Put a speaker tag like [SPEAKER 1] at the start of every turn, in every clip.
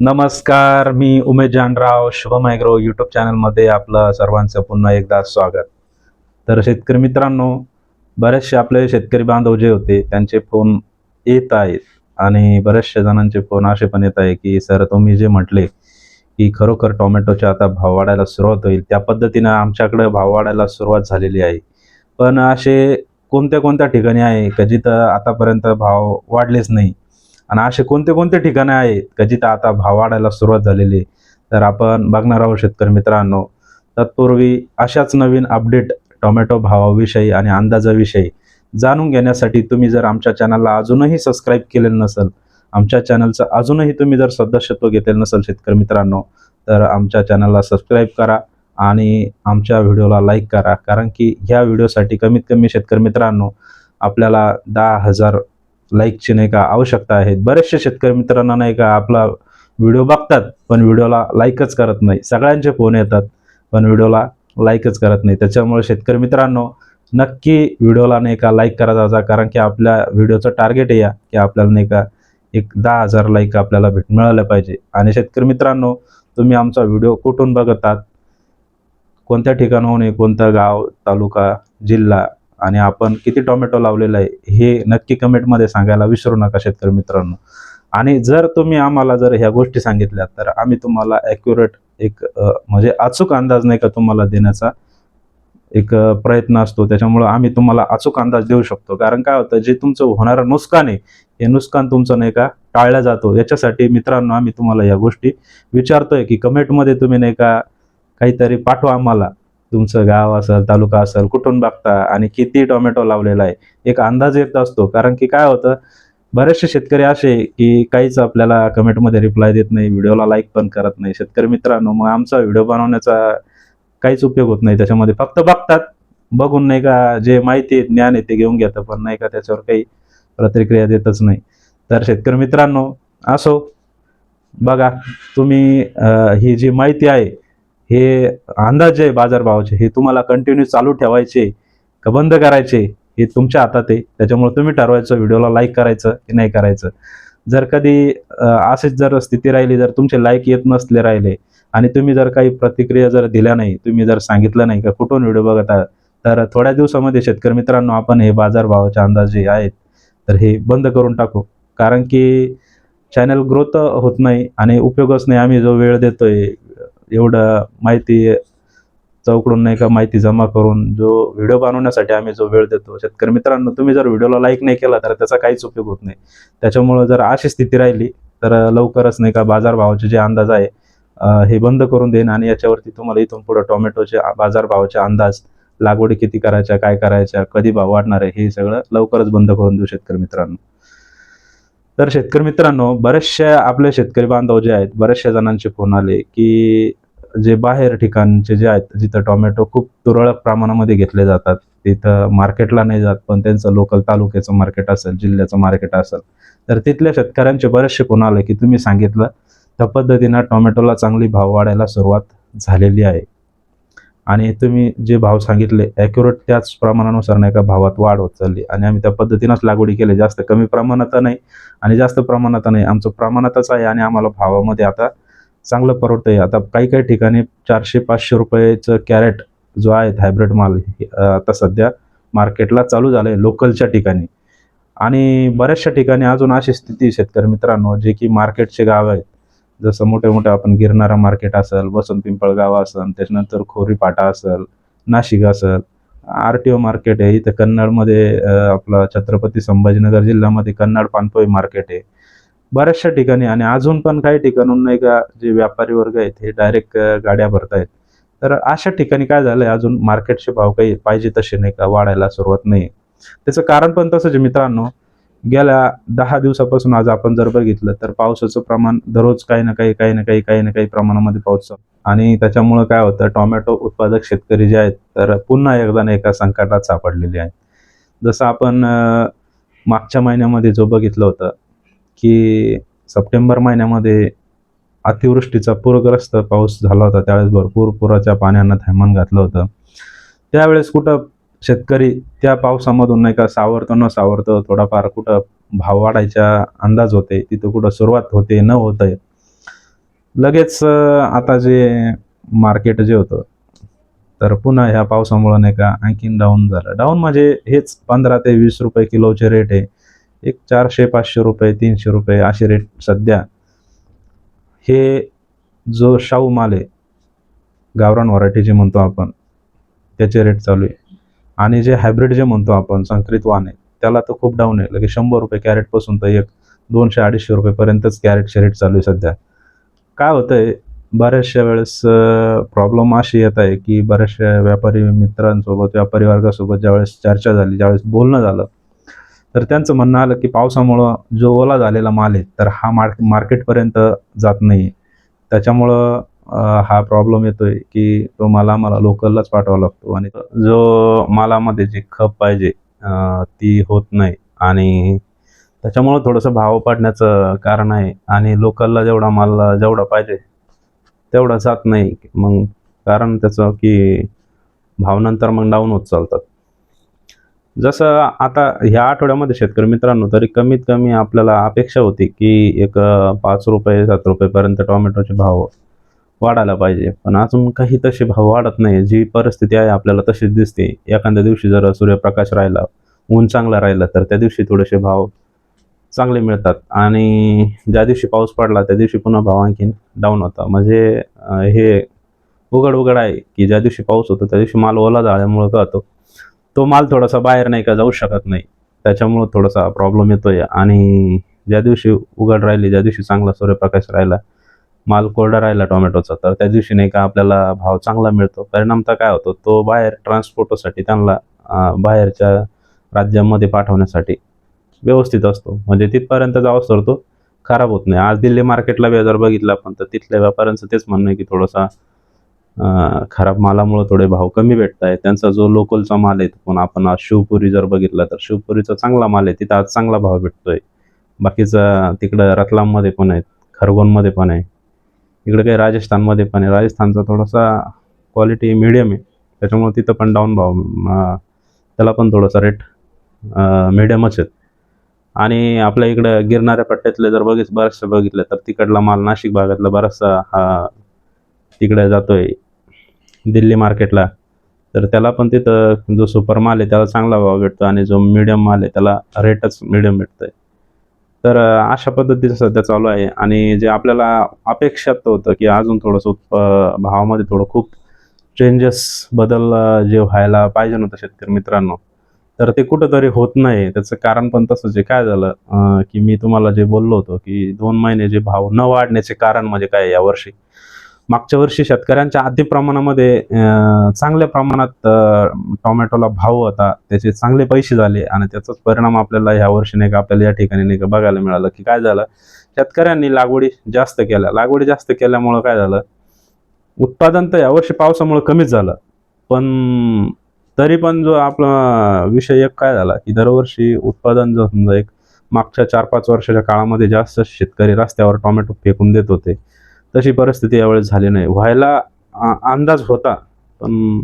[SPEAKER 1] नमस्कार मी Umesh Janrao Shubham agro YouTube चॅनलमध्ये आपलं सर्वांचं पुन्हा एकदा स्वागत. तर शेतकरी मित्रांनो बरेचसे आपले शेतकरी बांधव जे होते त्यांचे फोन येत आहेत आणि बऱ्याचशा जणांचे फोन असे पण येत आहे की सर तुम्ही जे म्हटले की खरोखर टोमॅटोचे आता भाव वाढायला सुरुवात होईल त्या पद्धतीनं आमच्याकडे भाव वाढायला सुरुवात झालेली आहे. पण असे कोणत्या कोणत्या ठिकाणी आहे का जिथं आतापर्यंत भाव वाढलेच नाही? आणि असे कोणते कोणते ठिकाणे आहेत का जिथं आता भाव वाढायला सुरुवात झालेली आहे? तर आपण बघणार आहोत शेतकरी मित्रांनो तत्पूर्वी अशाच नवीन अपडेट टोमॅटो भावाविषयी आणि अंदाजाविषयी जाणून घेण्यासाठी तुम्ही जर आमच्या चॅनलला अजूनही सबस्क्राईब केलेलं नसेल आमच्या चॅनलचं अजूनही तुम्ही जर सदस्यत्व घेतलेलं नसेल शेतकरी मित्रांनो तर आमच्या चॅनलला सबस्क्राईब करा आणि आमच्या व्हिडिओला लाईक करा. कारण की ह्या व्हिडिओसाठी कमीत कमी शेतकरी मित्रांनो आपल्याला दहा हजार लाईकची नाही का आवश्यकता आहे. बरेचसे शेतकरी मित्रांना नाही का आपला व्हिडिओ बघतात पण व्हिडिओला लाईकच करत नाही. सगळ्यांचे फोन येतात पण व्हिडिओला लाईकच करत नाही. त्याच्यामुळे शेतकरी मित्रांनो नक्की व्हिडिओला नाही का लाईक करायचा कारण की आपल्या व्हिडिओचं टार्गेट आहे या की आपल्याला नाही का एक दहा हजार लाईक आपल्याला भेट मिळालं पाहिजे. आणि शेतकरी मित्रांनो तुम्ही आमचा व्हिडिओ कुठून बघतात? कोणत्या ठिकाणाहून कोणतं गाव तालुका जिल्हा? आणि आपण किती टोमॅटो लावलेलं आहे हे नक्की कमेंटमध्ये सांगायला विसरू नका शेतकरी मित्रांनो. आणि जर तुम्ही आम्हाला जर ह्या गोष्टी सांगितल्या तर आम्ही तुम्हाला ॲक्युरेट एक म्हणजे अचूक अंदाज नाही का तुम्हाला देण्याचा एक प्रयत्न असतो. त्याच्यामुळं आम्ही तुम्हाला अचूक अंदाज देऊ शकतो. कारण काय होतं जे तुमचं होणारं नुकसान आहे हे नुकसान तुमचं नाही का टाळला जातो. याच्यासाठी मित्रांनो आम्ही तुम्हाला या गोष्टी विचारतोय की कमेंटमध्ये तुम्ही नाही का काहीतरी पाठवा आम्हाला. तुमचं गाव असेल तालुका असेल कुठून बघता आणि किती टोमॅटो लावलेला आहे एक अंदाज येत असतो. कारण की काय होतं बरेचसे शेतकरी असे की काहीच आपल्याला कमेंटमध्ये रिप्लाय देत नाही व्हिडिओला लाईक पण करत नाही. शेतकरी मित्रांनो मग आमचा व्हिडिओ बनवण्याचा काहीच उपयोग होत नाही. त्याच्यामध्ये फक्त बघतात. बघून नाही का जे माहिती आहे ज्ञान आहे ते घेऊन घेतं पण नाही का त्याच्यावर काही प्रतिक्रिया देतच नाही. तर शेतकरी मित्रांनो असो. बघा तुम्ही ही जी माहिती आहे हे अंदाज आहे बाजारभावाचे हे तुम्हाला कंटिन्यू चालू ठेवायचे का बंद करायचे हे तुमच्या हातात आहे. त्याच्यामुळे तुम्ही ठरवायचं व्हिडिओला लाईक करायचं की नाही करायचं. जर कधी असेच जर स्थिती राहिली जर तुमचे लाईक येत नसले राहिले आणि तुम्ही जर काही प्रतिक्रिया जर दिल्या नाही तुम्ही जर सांगितलं नाही का कुठून व्हिडिओ बघत आहात तर थोड्या दिवसामध्ये शेतकरी मित्रांनो आपण हे बाजारभावाचे अंदाज जे आहेत. तर हे बंद करून टाकू. कारण की चॅनल ग्रोथ होत नाही आणि उपयोगच नाही. आम्ही जो वेळ देतोय एवढं माहिती चौकडून नाही का माहिती जमा करून जो व्हिडिओ बनवण्यासाठी आम्ही जो वेळ देतो. शेतकरी मित्रांनो तुम्ही जर व्हिडिओला लाईक नाही केला तर त्याचा काहीच उपयोग होत नाही. त्याच्यामुळं जर अशी स्थिती राहिली तर लवकरच नाही का बाजारभावाचे जे अंदाज आहे हे बंद करून देईन आणि याच्यावरती तुम्हाला इथून पुढे टोमॅटोचे बाजारभावाचे अंदाज लागवडी किती करायच्या काय करायच्या कधी भाव वाढणार आहे हे सगळं लवकरच बंद करून देऊ शेतकरी मित्रांनो. तर शेतकरी मित्रांनो बरेचशा आपले शेतकरी बांधव जे आहेत बऱ्याचशा जणांचे फोन आले की जे बाहेर ठिकाणचे जे आहेत जिथं टोमॅटो खूप तुरळक प्रमाणामध्ये घेतले जातात तिथं मार्केटला नाही जात पण त्यांचं लोकल तालुक्याचं मार्केट असेल जिल्ह्याचं मार्केट असेल तर तिथल्या शेतकऱ्यांचे बरेचसे फोन आले की तुम्ही सांगितलं त्या पद्धतीनं टोमॅटोला चांगली भाव वाढायला सुरुवात झालेली आहे. आणि तुम्ही जे भाव सांगितले ॲक्युरेट त्याच प्रमाणानुसार नाही का भावात वाढ होत चालली. आणि आम्ही त्या पद्धतीनंच लागवडी केली. जास्त कमी प्रमाणात नाही आणि जास्त प्रमाणात नाही. आमचं प्रमाणातच आहे आणि आम्हाला भावामध्ये आता चांगलं परवडतं आहे आता काही काही ठिकाणी चारशे पाचशे रुपयेचं कॅरेट जो आहे हायब्रिड माल हे, आता सध्या मार्केटला चालू झालं आहे लोकलच्या ठिकाणी. आणि बऱ्याचशा ठिकाणी अजून अशी स्थिती शेतकरी मित्रांनो जे की मार्केटचे गाव आहेत जसं मोठे मोठे आपण गिरणारा मार्केट असेल वसंत पिंपळगाव असेल त्याच्यानंतर खोरीपाटा असेल नाशिक असेल आर टी ओ मार्केट आहे. इथं कन्नडमध्ये आपला छत्रपती संभाजीनगर जिल्ह्यामध्ये कन्नड पानपोई मार्केट आहे. बऱ्याचशा ठिकाणी आणि अजून पण काही ठिकाणून नाही का जे व्यापारी वर्ग आहेत हे डायरेक्ट गाड्या भरतायत. तर अशा ठिकाणी काय झालंय अजून मार्केटचे भाव काही पाहिजे तसे नाही का वाढायला सुरुवात नाही. त्याचं कारण पण तसंच मित्रांनो. गेल्या दहा दिवसापासून आज आपण जर बघितलं तर पावसाचं प्रमाण दररोज काही ना काही काही ना काही काही ना काही प्रमाणामध्ये पाऊस आणि त्याच्यामुळं काय होतं टोमॅटो उत्पादक शेतकरी जे आहेत तर पुन्हा एकदा ना एका संकटात सापडलेले आहेत. जसं आपण मागच्या महिन्यामध्ये जो बघितलं होतं की सप्टेंबर महिन्यामध्ये अतिवृष्टीचा पूरग्रस्त पाऊस झाला होता त्यावेळेस भरपूर पुराच्या पाण्यानं थैमान घातलं होतं. त्यावेळेस कुठं शेतकरी त्या पावसामधून नाही का सावरतो न सावरतो थोडाफार कुठं भाव वाढायचा अंदाज होते तिथं कुठं सुरुवात होते न होत आहे लगेच आता जे मार्केट जे होतं तर पुन्हा ह्या पावसामुळं नाही का आणखीन डाऊन झालं. डाऊन म्हणजे हेच पंधरा ते वीस रुपये किलोचे रेट आहे. एक चारशे पाचशे रुपये तीनशे रुपये असे रेट सध्या. हे जो शाहू माल आहे गावरान व्हरायटी जे म्हणतो आपण त्याचे रेट चालू आहे. आणि जे हायब्रिड जे म्हणतो आपण संकरित वाहन आहे त्याला तर खूप डाऊन आहे. लगे शंभर रुपये कॅरेटपासून तर एक दोनशे अडीचशे रुपयेपर्यंतच कॅरेटचे रेट चालू आहे सध्या. काय होतं आहे बऱ्याचशा वेळेस प्रॉब्लेम अशी येत आहे की बऱ्याचशा व्यापारी मित्रांसोबत व्यापारी वर्गासोबत ज्यावेळेस चर्चा झाली ज्यावेळेस बोलणं झालं तर त्यांचं म्हणणं आलं की पावसामुळं जो ओला झालेला माल आहे तर हा मार्क मार्केटपर्यंत जात नाही त्याच्यामुळं हा प्रॉब्लेम येतोय की तो माल आम्हाला लोकललाच पाठवावा लागतो. आणि जो मालामध्ये जी खप पाहिजे ती होत नाही. आणि त्याच्यामुळं थोडंसं भाव पडण्याचं कारण आहे. आणि लोकलला जेवढा माल जेवढा पाहिजे तेवढा जात नाही. मग कारण त्याचं की भावनंतर मग डाऊन होत चालतात. जसं आता ह्या आठवड्यामध्ये शेतकरी मित्रांनो तरी कमीत कमी आपल्याला अपेक्षा होती की एक पाच रुपये सात रुपयेपर्यंत टोमॅटोचे भाव वाढायला पाहिजे. पण अजून काही तसे भाव वाढत नाही. जी परिस्थिती आहे आपल्याला तशीच दिसते. एखाद्या दिवशी जर सूर्यप्रकाश राहिला ऊन चांगला राहिला तर त्या दिवशी थोडेसे भाव चांगले मिळतात. आणि ज्या दिवशी पाऊस पडला त्या दिवशी पुन्हा भाव आणखीन डाऊन होता. म्हणजे हे उघड उघड आहे की ज्या दिवशी पाऊस होतो त्या दिवशी माल ओला झाल्यामुळं कळतो. तो माल थोडासा बाहेर नाही का जाऊ शकत नाही. त्याच्यामुळं थोडासा प्रॉब्लेम येतोय. आणि ज्या दिवशी उघड राहिली ज्या दिवशी चांगला सूर्यप्रकाश राहिला माल कोरडा राहिला टोमॅटोचा तर त्या दिवशी नाही का आपल्याला भाव चांगला मिळतो. परिणामता काय होतो? तो बाहेर ट्रान्सपोर्टसाठी त्यांना बाहेरच्या राज्यामध्ये पाठवण्यासाठी व्यवस्थित असतो. म्हणजे तिथपर्यंत जावंच तर तो खराब होत नाही. आज दिल्ली मार्केटला बी जर बघितलं आपण तर तिथल्या व्यापाऱ्यांचं तेच म्हणणं आहे की थोडासा खराब मालामुळं थोडे भाव कमी भेटत आहे त्यांचा जो लोकलचा माल आहे पण आपण आज शिवपुरी जर बघितला तर शिवपुरीचा चांगला माल आहे. तिथं आज चांगला भाव भेटतोय. बाकीचा तिकडं रतलाममध्ये पण आहेत खरगोनमध्ये पण आहे. इकडे काही राजस्थानमध्ये पण आहे. राजस्थानचा थोडासा क्वालिटी मिडियम आहे. त्याच्यामुळे तिथं पण डाऊन भाव त्याला पण थोडासा रेट मिडियमच आहेत. आणि आपल्या इकडं गिरणाऱ्या पट्ट्यातले जर बघित बरेचसे बघितलं तर तिकडला माल नाशिक भागातला बराचसा हा तिकडे जातोय. दिल्ली मार्केटला. तर त्याला पण तिथं जो सुपर माल आहे त्याला चांगला भाव भेटतो आणि जो मिडियम माल आहे त्याला रेटच मिडियम भेटतोय. तर अशा पद्धतीचं सध्या चालू आहे. आणि जे आपल्याला अपेक्षात होतं की अजून थोडंसं उत्प भावामध्ये थोडं खूप चेंजेस बदल जे व्हायला पाहिजे नव्हतं शेतकरी मित्रांनो तर ते कुठंतरी होत नाही. त्याचं कारण पण तसंच आहे. काय झालं की मी तुम्हाला जे बोललो होतो की दोन महिने जे भाव न वाढण्याचे कारण म्हणजे काय यावर्षी मागच्या वर्षी शेतकऱ्यांच्या अति प्रमाणामध्ये चांगल्या प्रमाणात टोमॅटोला भाव होता. त्याचे चांगले पैसे झाले आणि त्याचाच परिणाम आपल्याला ह्या वर्षी नाही का आपल्याला या ठिकाणी नाही का बघायला मिळालं की काय झालं? शेतकऱ्यांनी लागवडी जास्त केल्या. लागवडी जास्त केल्यामुळं काय झालं? उत्पादन तर यावर्षी पावसामुळे कमीच झालं. पण तरी पण जो आपला विषय एक काय झाला की दरवर्षी उत्पादन जो समजा एक मागच्या चार पाच वर्षाच्या काळामध्ये जास्त शेतकरी रस्त्यावर टोमॅटो फेकून देत होते. तशी परिस्थिती यावेळेस झाली नाही. व्हायला अंदाज होता पण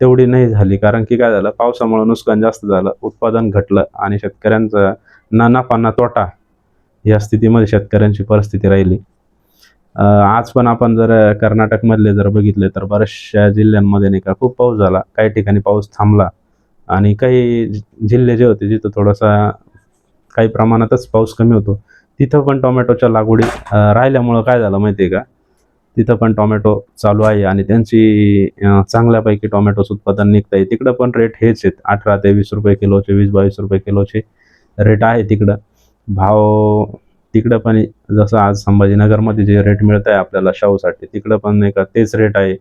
[SPEAKER 1] तेवढी नाही झाली. कारण की काय झालं पावसामुळे नुकसान जास्त झालं उत्पादन घटलं आणि शेतकऱ्यांचा ना नफा ना तोटा या स्थितीमध्ये शेतकऱ्यांची परिस्थिती राहिली. आज पण आपण जर कर्नाटकमधले जर बघितले तर बऱ्याचशा जिल्ह्यांमध्ये नाही का खूप पाऊस झाला. काही ठिकाणी पाऊस थांबला आणि काही जिल्हे जे होते जिथं थोडासा काही प्रमाणातच पाऊस कमी होतो. तिथं पण टोमॅटोच्या लागवडी राहिल्यामुळं काय झालं माहिती आहे का? तिथं पण टोमॅटो चालू आहे आणि त्यांची चांगल्यापैकी टोमॅटोचं उत्पादन निघत आहे तिकडं पण रेट हेच आहेत. अठरा ते वीस रुपये किलोचे वीस बावीस रुपये किलोचे रेट आहे तिकडं. भाव तिकडं पण जसं आज संभाजीनगरमध्ये जे रेट मिळत आहे आपल्याला शाहूसाठी तिकडं पण नाही का तेच रेट आहे.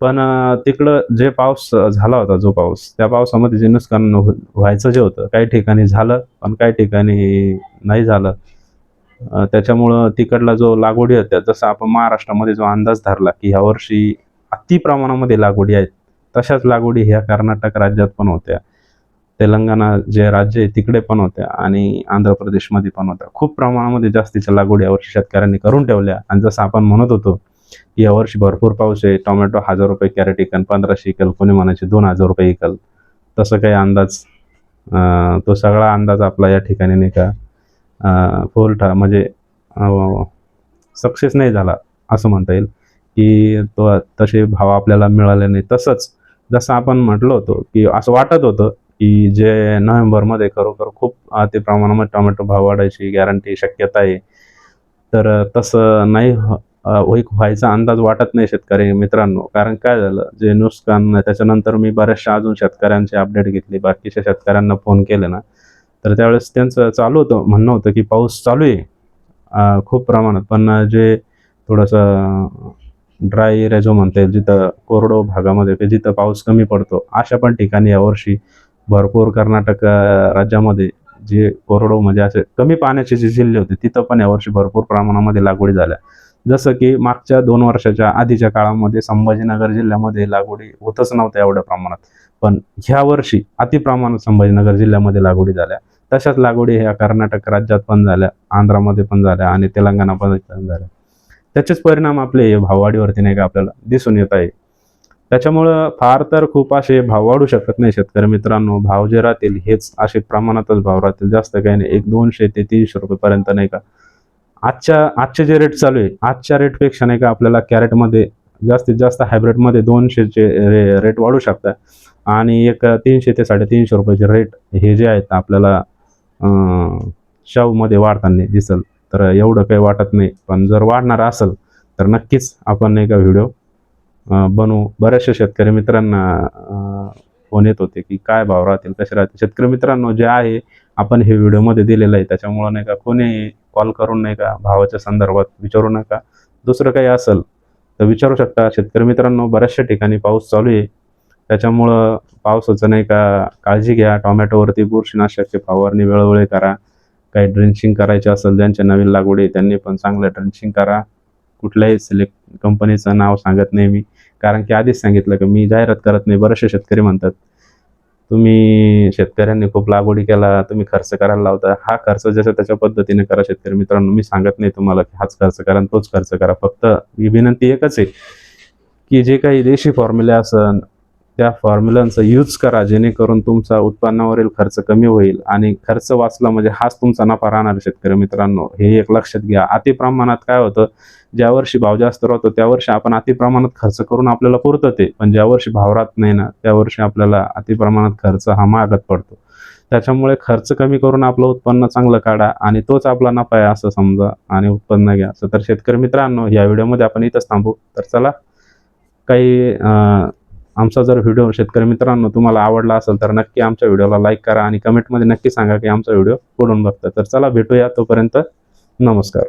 [SPEAKER 1] पण तिकडं जे पाऊस झाला होता जो पाऊस त्या पावसामध्ये जे नुकसान व्हायचं जे होतं काही ठिकाणी झालं पण काही ठिकाणी नाही झालं. त्याच्यामुळं तिकडला जो लागवडी होत्या जसं आपण महाराष्ट्रामध्ये जो अंदाज धरला की ह्या वर्षी अति प्रमाणामध्ये लागवडी आहेत तशाच लागवडी ह्या कर्नाटक राज्यात पण होत्या. तेलंगणा जे राज्य आहे तिकडे पण होत्या आणि आंध्र प्रदेशमध्ये पण होत्या. खूप प्रमाणामध्ये जास्तीच्या लागवडी यावर्षी शेतकऱ्यांनी करून ठेवल्या. आणि जसं आपण म्हणत होतो की यावर्षी भरपूर पाऊस आहे टोमॅटो हजार रुपये कॅरेट इकल पंधराशे इकल कोणी म्हणायचे दोन हजार रुपये इकल. तसं काही अंदाज तो सगळा अंदाज आपला या ठिकाणी नाही का फोल ठा म्हणजे सक्सेस नाही झाला असं म्हणता येईल. की तो तसे भाव आपल्याला मिळाले नाही. तसंच जसं आपण म्हटलं होतो की असं वाटत होतं की जे नोव्हेंबरमध्ये खरोखर खूप अति प्रमाणामध्ये टोमॅटो भाव वाढायची गॅरंटी शक्यता आहे. तर तसं नाही हो, होईक व्हायचा अंदाज वाटत नाही शेतकरी मित्रांनो. कारण काय झालं जे नुकसान त्याच्यानंतर मी बऱ्याचशा अजून शेतकऱ्यांचे अपडेट घेतले. बाकीच्या शेतकऱ्यांना फोन केले ना. तर त्यावेळेस त्यांचं चालू होतं म्हणणं होतं की पाऊस चालू आहे. खूप प्रमाणात. पण जे थोडंसं ड्राय एरिया जो म्हणता येईल जिथं कोरडो भागामध्ये की जिथं पाऊस कमी पडतो अशा पण ठिकाणी यावर्षी भरपूर कर्नाटक राज्यामध्ये जे कोरडो म्हणजे असे कमी पाण्याचे जे जिल्हे होते तिथं पण यावर्षी भरपूर प्रमाणामध्ये लागवडी झाल्या. जसं की मागच्या दोन वर्षाच्या आधीच्या काळामध्ये संभाजीनगर जिल्ह्यामध्ये लागवडी होतच नव्हत्या एवढ्या प्रमाणात. पण ह्या वर्षी अतिप्रमाणात संभाजीनगर जिल्ह्यामध्ये लागवडी झाल्या. तशाच लागवडी ह्या कर्नाटक राज्यात पण झाल्या आंध्रामध्ये पण झाल्या आणि तेलंगणामध्ये पण झाल्या. त्याचेच परिणाम आपले हे भाववाढीवरती नाही का आपल्याला दिसून येत आहे. त्याच्यामुळं फार तर खूप असे भाव वाढू शकत नाही शेतकरी मित्रांनो. भाव जे राहतील हेच असे प्रमाणातच भाव राहतील. जास्त काही नाही. एक दोनशे ते तीनशे रुपयेपर्यंत नाही का. आजच्या आजचे जे रेट चालू आहे आजच्या रेटपेक्षा नाही का आपल्याला कॅरेटमध्ये जास्तीत जास्त हायब्रिडमध्ये दोनशेचे रे रेट वाढू शकतात. आणि एक तीनशे ते साडेतीनशे रुपयाचे रेट हे जे आहेत आपल्याला शाहूमध्ये वाढताना दिसल तर एवढं काही वाटत नाही. पण जर वाढणार असेल तर नक्कीच आपण नाही का व्हिडिओ बनवू. बऱ्याचशा शेतकरी मित्रांना फोन येत होते की काय भाव राहतील कसे राहतील. शेतकरी मित्रांनो जे आहे आपण हे व्हिडिओमध्ये दिलेलं आहे. त्याच्यामुळं नाही का कोणी कॉल करून नाही का भावाच्या संदर्भात विचारू नका. दुसरं काही असेल तर विचारू शकता. शेतकरी मित्रांनो बऱ्याचशा ठिकाणी पाऊस चालू आहे. त्याच्यामुळं पावसाचं नाही का काळजी घ्या. टोमॅटोवरती बुरशीनाशकची फवारणी वेळोवेळी करा. काही ड्रेंचिंग करायचे असेल ज्यांच्या नवीन लागवडी त्यांनी पण चांगलं ड्रेंचिंग करा. कुठल्याही सिलेक्ट कंपनीचं नाव सांगत नाही मी. कारण की आधीच सांगितलं की मी जाहिरात करत नाही बरेचसे शेतकरी म्हणतात तुम्ही शेतकऱ्यांनी खूप लागवडी केला तुम्ही खर्च करायला लावता. हा खर्च जसं त्याच्या पद्धतीने करा शेतकरी मित्रांनो. मी सांगत नाही तुम्हाला की हाच खर्च करा आणि तोच खर्च करा. फक्त ही विनंती एकच आहे की जे काही देशी फॉर्म्युले असन त्या फॉर्म्युलांचा यूज करा जेणेकरून तुमचा उत्पन्नावरील खर्च कमी होईल आणि खर्च वाचला म्हणजे हाच तुमचा नफा राहणार शेतकरी मित्रांनो. हे एक लक्षात घ्या. अति प्रमाणात काय होतं? ज्या वर्षी भाव जास्त राहतो त्या वर्षी आपण अति प्रमाणात खर्च करून आपल्याला पुरतं ते. पण ज्या वर्षी भाव राहत नाही ना त्या वर्षी आपल्याला अति प्रमाणात खर्च हा मागत पडतो. त्याच्यामुळे खर्च कमी करून आपलं उत्पन्न चांगलं काढा आणि तोच आपला नफा आहे असं समजा आणि उत्पन्न घ्या. असं तर शेतकरी मित्रांनो या व्हिडिओमध्ये आपण इथंच थांबू. तर चला काही आमचा जर व्हिडिओ शेतकरी मित्रांनो तुम्हाला आवडला असेल तर नक्की आमच्या व्हिडिओला लाईक करा आणि कमेंटमध्ये नक्की सांगा की आमचा व्हिडिओ पुढून बघता. तर चला भेटूया तोपर्यंत नमस्कार.